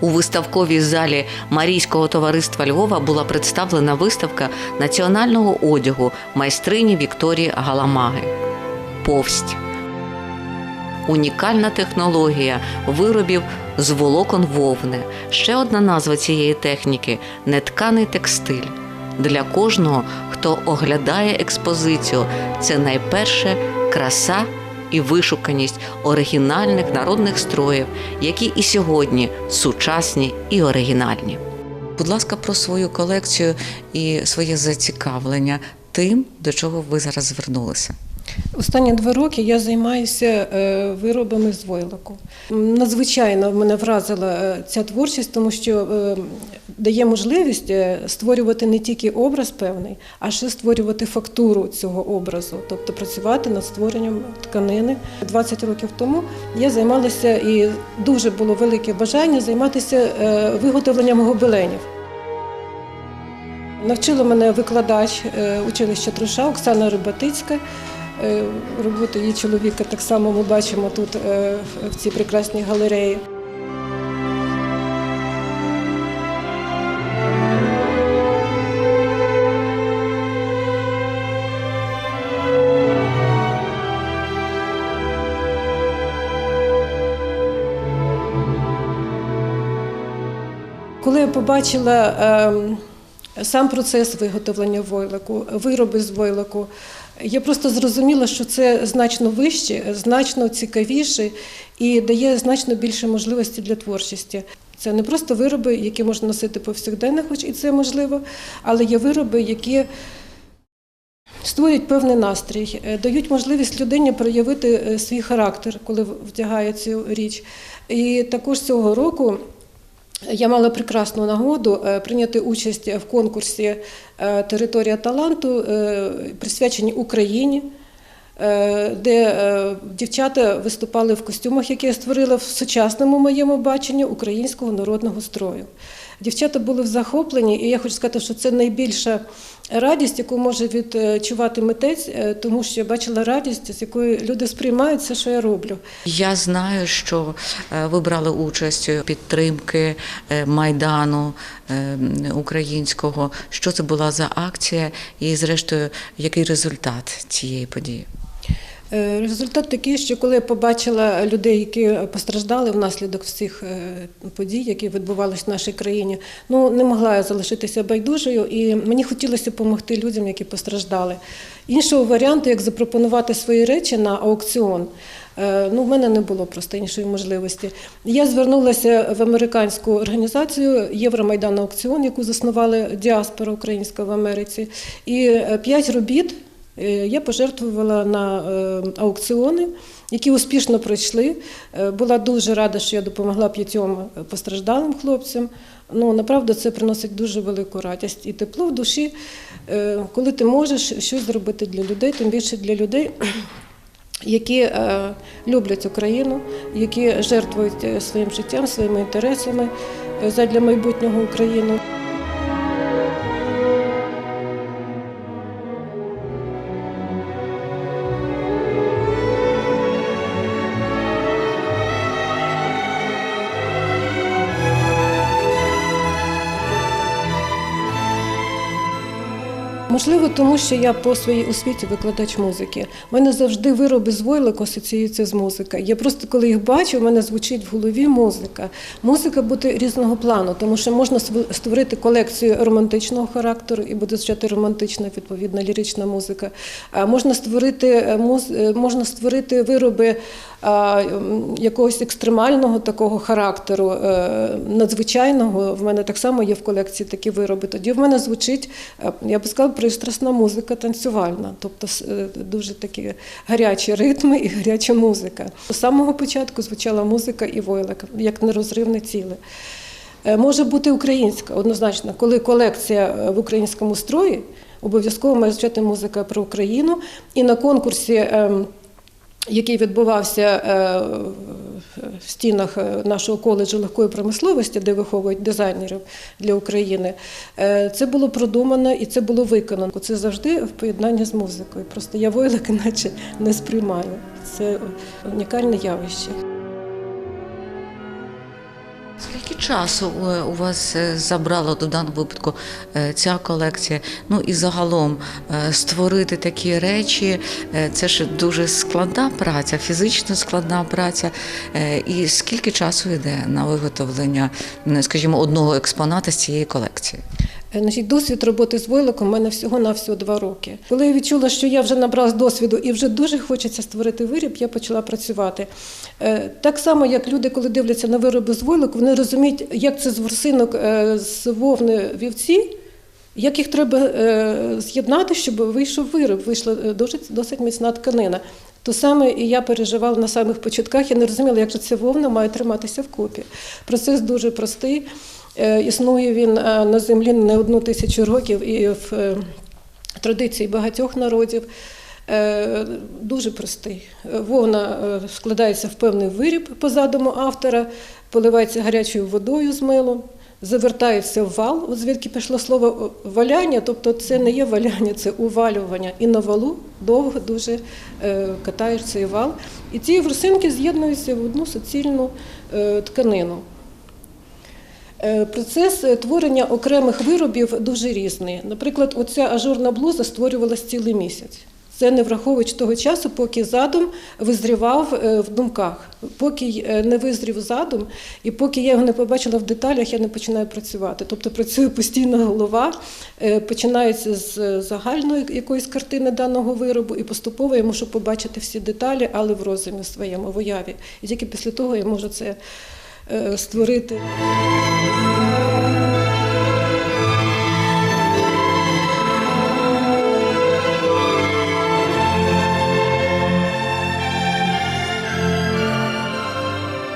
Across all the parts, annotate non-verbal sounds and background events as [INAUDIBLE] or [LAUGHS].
У виставковій залі Марійського товариства Львова була представлена виставка національного одягу майстрині Вікторії Галамаги. Повсть. Унікальна технологія виробів з волокон вовни. Ще одна назва цієї техніки нетканий текстиль. Для кожного, хто оглядає експозицію, це найперше краса і вишуканість оригінальних народних строїв, які і сьогодні сучасні і оригінальні. Будь ласка, про свою колекцію і своє зацікавлення тим, до чого ви зараз звернулися. Останні два роки я займаюся е, виробами з войлоку. Надзвичайно мене вразила е, ця творчість, тому що е, дає можливість створювати не тільки образ певний, а ще створювати фактуру цього образу, тобто працювати над створенням тканини. 20 років тому я займалася і дуже було велике бажання займатися виготовленням гобеленів. Навчила мене викладач училища Труша Оксана Рибатицька. Е, Роботу її чоловіка так само ми бачимо тут е, в цій прекрасній галереї. Коли я побачила ем, сам процес виготовлення войлоку, вироби з войлоку, я просто зрозуміла, що це значно вище, значно цікавіше і дає значно більше можливості для творчості. Це не просто вироби, які можна носити повсякденно, хоч і це можливо, але є вироби, які створюють певний настрій, е, дають можливість людині проявити е, свій характер, коли вдягає цю річ. І також цього року я мала прекрасну нагоду е, прийняти участь в конкурсі е, Територія таланту, присвяченій присвячені Україні, е, де е, дівчата виступали в костюмах, які я створила в сучасному моєму баченні українського народного строю. Дівчата були в захопленні, і я хочу сказати, що це найбільша радість, яку може відчувати митець, е, тому що я бачила радість, з якою люди сприймають все, що я роблю. Я знаю, що е, ви брали участь у підтримки е, майдану українського. Що це була за акція, і зрештою, який результат цієї події? Е, Результат такий, що коли я побачила людей, які постраждали внаслідок всіх е, подій, які відбувалися в нашій країні, ну не могла я залишитися байдужою, і мені хотілося допомогти людям, які постраждали. Іншого варіанту, як запропонувати свої речі на аукціон. е, Ну, в мене не було просто іншої можливості. Я звернулася в американську організацію Євромайдан Аукціон, яку заснували діаспора українська в Америці. І п'ять робіт Я пожертвувала на е, аукціони, які успішно пройшли. Е, Була дуже рада, що я допомогла п'ятьом постраждалим хлопцям. Ну, направду, це приносить дуже велику радість і тепло в душі, е, коли ти можеш щось зробити для людей, тим більше для людей. [CLEARS THROAT] Які е, люблять Україну, які жертвують е, своїм життям, своїми інтересами е, задля майбутнього України. Тому що я по своїй освіті викладач музики. У мене завжди вироби з войлоку асоціюються з музикою. Я просто коли їх бачу, в мене звучить в голові музика. Музика бути різного плану, тому що можна створити колекцію романтичного характеру і буде звучати романтична, відповідна лірична музика. Можна створити е, е, можна створити вироби якогось екстремального такого характеру, е, надзвичайного. В мене так само є в колекції такі вироби. Тоді в мене звучить, е, я би сказала, пристрасна музика танцювальна, тобто е, дуже такі гарячі ритми і гаряча музика. З самого початку звучала музика і войлик, як нерозривне ціле. Е, Може бути українська, однозначно, коли колекція е, в українському строї, обов'язково має звучати музика про Україну. І на конкурсі, ем, який відбувався е, в стінах е, нашого коледжу легкої промисловості, де виховують дизайнерів для України, е, це було продумано і це було виконано. Це завжди в поєднанні з музикою. Просто я войлик [LAUGHS] іначе не сприймаю. Це унікальне явище. Скільки часу е, у вас е, забрала до даного випадку е, ця колекція? Ну і загалом створити такі речі це ж дуже складна праця, фізично складна праця. І скільки часу йде на виготовлення, скажімо, одного експоната з цієї колекції? Е, Значить, досвід роботи з войлоком у мене всього на всього два роки. Коли я відчула, що я вже набрала досвіду і вже дуже хочеться створити виріб, я почала працювати. Е, Так само, як люди, коли дивляться на вироби з войлоку, вони розуміють, як це з ворсинок е, з вовни вівці. Як їх треба з'єднати, щоб вийшов вироб, вийшла досить, міцна тканина. То саме і я переживала на самих початках, я не розуміла, як же ця вовна має триматися вкупі. Процес дуже простий. Е, Існує він е, на землі не одну тисячу років і в е, традиції багатьох народів. Дуже простий. Вовна складається в певний виріб по задуму автора, поливається гарячою водою з милом, завертається в вал, от звідки пішло слово валяння, тобто це не є валяння, це увалювання. І на валу довго дуже катаєш цей вал. І ці ворсинки з'єднуються в одну суцільну тканину. Е, Процес е, творення окремих виробів дуже різний. Наприклад, оця ажурна блуза створювалась цілий місяць. Це не враховуючи того часу, поки задум визрівав е, в думках. Поки не визрів задум, і поки я його не побачила в деталях, я не починаю працювати. Тобто працює постійно голова, починається з загальної якоїсь картини даного виробу, і поступово я мушу побачити всі деталі, але в розумі своєму, в уяві. І тільки після того я можу це створити.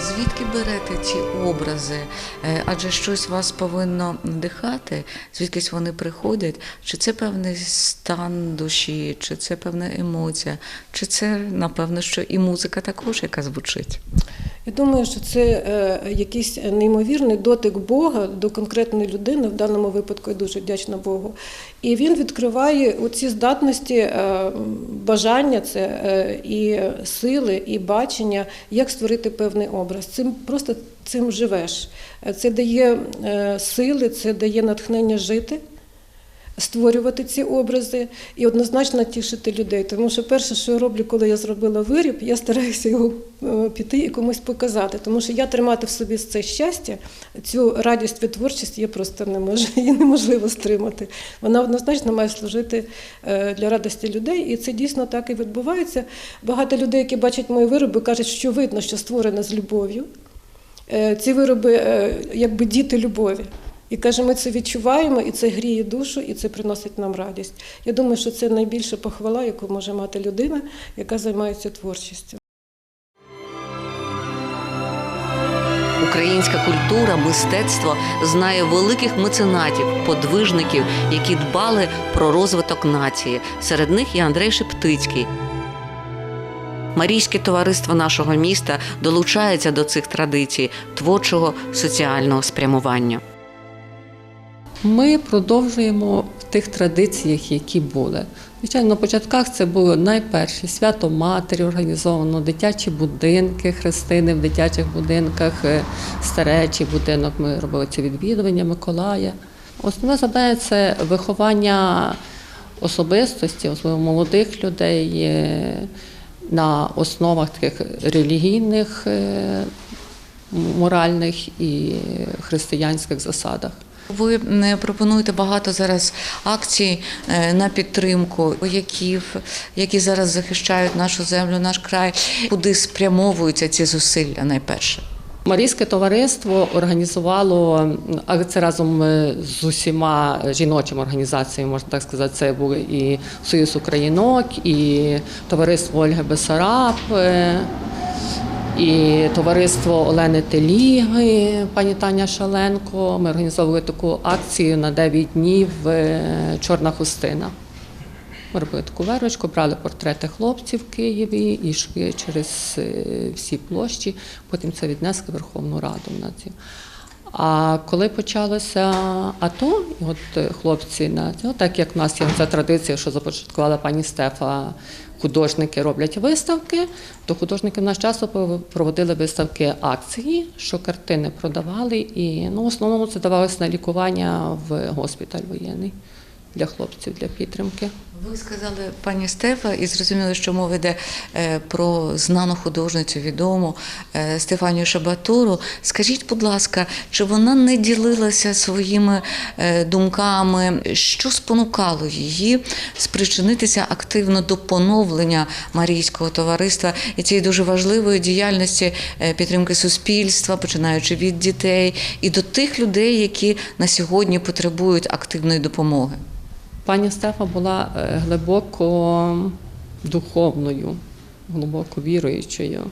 Звідки берете ці образи? Е, Адже щось вас повинно надихати, звідкись вони приходять. Чи це певний стан душі, чи це певна емоція, чи це, напевно, що і музика також, яка звучить? Я думаю, що це е, якийсь неймовірний дотик Бога до конкретної людини. В даному випадку я дуже вдячна Богу. І він відкриває оці здатності, е, бажання, це е, і сили, і бачення, як створити певний образ. Цим просто цим живеш. Це дає сили, це дає натхнення жити. Створювати ці образи і однозначно тішити людей. Тому що перше, що я роблю, коли я зробила виріб, я стараюся його е, піти і комусь показати. Тому що я тримати в собі це щастя, цю радість від творчості я просто не можу, [LAUGHS] її неможливо стримати. Вона однозначно має служити е, для радості людей, і це дійсно так і відбувається. Багато людей, які бачать мої вироби, кажуть, що видно, що створено з любов'ю. Е, Ці вироби якби діти любові. І каже, ми це відчуваємо, і це гріє душу, і це приносить нам радість. Я думаю, що це найбільша похвала, яку може мати людина, яка займається творчістю. Українська культура, мистецтво знає великих меценатів, подвижників, які дбали про розвиток нації. Серед них і Андрей Шептицький. Марійське товариство нашого міста долучається до цих традицій творчого соціального спрямування. Ми продовжуємо в тих традиціях, які були. Звичайно, на початках це було найперше свято матері організовано, дитячі будинки, хрестини в дитячих будинках, е, старечий будинок. Ми робили ці відвідування Миколая. Основне завдання це виховання особистості, особливо молодих людей е, на основах таких релігійних, е, моральних і християнських засадах. Ви пропонуєте багато зараз акцій е, на підтримку вояків, які зараз захищають нашу землю, наш край. Куди спрямовуються ці зусилля найперше? Марійське товариство організувало це разом е, з усіма жіночими організаціями, можна так сказати. Це були і Союз Українок, і товариство Ольги Бесараб, е, і товариство Олени Теліги, пані Таня Шаленко. Ми організовували таку акцію на 9 днів е, Чорна хустина. Ми робили таку верочку, брали портрети хлопців в Києві і йшли через е, всі площі. Потім це віднесли Верховну Раду. А коли почалося АТО, от е, хлопці на цього, так як в нас є ця традиція, що започаткувала пані Стефа, художники роблять виставки, то художники в нас пов- проводили виставки акції, що картини продавали, і ну, в основному це давалося на лікування в госпіталь воєнний для хлопців, для підтримки. Ви сказали, пані Стефа, і зрозуміли, що мова йде е, про знану художницю, відому е, Стефанію Шабатуру. Скажіть, будь ласка, чи вона не ділилася своїми е, думками? Що спонукало її спричинитися активно до поновлення Марійського товариства і цієї дуже важливої діяльності підтримки суспільства, починаючи від дітей, і до тих людей, які на сьогодні потребують активної допомоги? Пані Стефа була е, глибоко духовною, глибоко віруючою.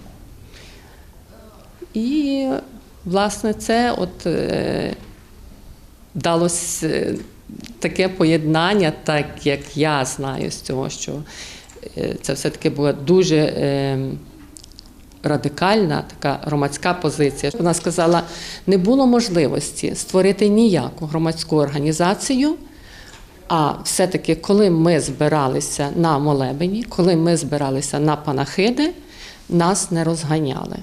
І, власне, це от е, е, таке поєднання, так як я знаю з цього, що е, це все-таки була дуже. Радикальна така громадська позиція. Вона сказала, не було можливості створити ніяку громадську організацію. А все-таки, коли ми збиралися на молебені, коли ми збиралися на панахиди, нас не розганяли.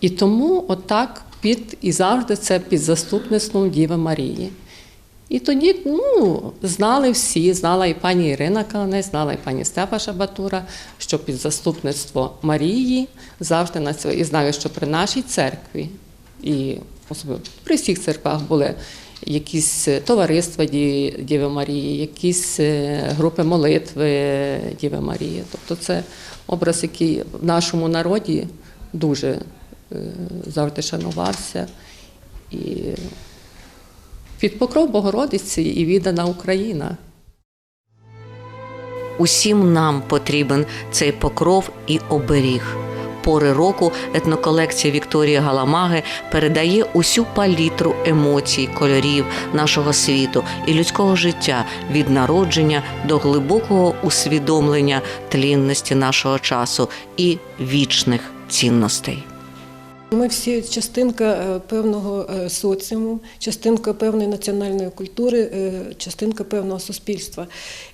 І тому отак під і завжди це під заступництвом Діви Марії. І тоді ну, знали всі, знала і пані Ірина Каланець, знала і пані Стефа Шабатура, що під заступництво Марії завжди на це. І знаю, що при нашій церкві, і особливо при всіх церквах були якісь товариства Діви Марії, якісь е, групи молитви Діви Марії. Тобто це образ, який в нашому народі дуже е, завжди шанувався. І під покров Богородиці і віддана Україна. Усім нам потрібен цей покров і оберіг. Пори року етноколекція Вікторії Галамаги передає усю палітру емоцій, кольорів нашого світу і людського життя від народження до глибокого усвідомлення тлінності нашого часу і вічних цінностей. Ми всі частинка е, певного е, соціуму, частинка певної національної культури, е, частинка певного суспільства.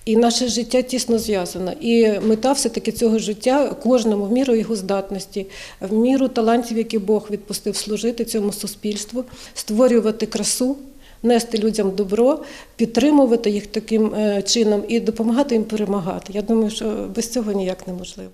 І наше життя тісно зв'язано. І мета все-таки цього життя кожному в міру його здатності, в міру талантів, які Бог відпустив служити цьому суспільству, створювати красу. Нести людям добро, підтримувати їх таким чином і допомагати їм перемагати. Я думаю, що без цього ніяк неможливо.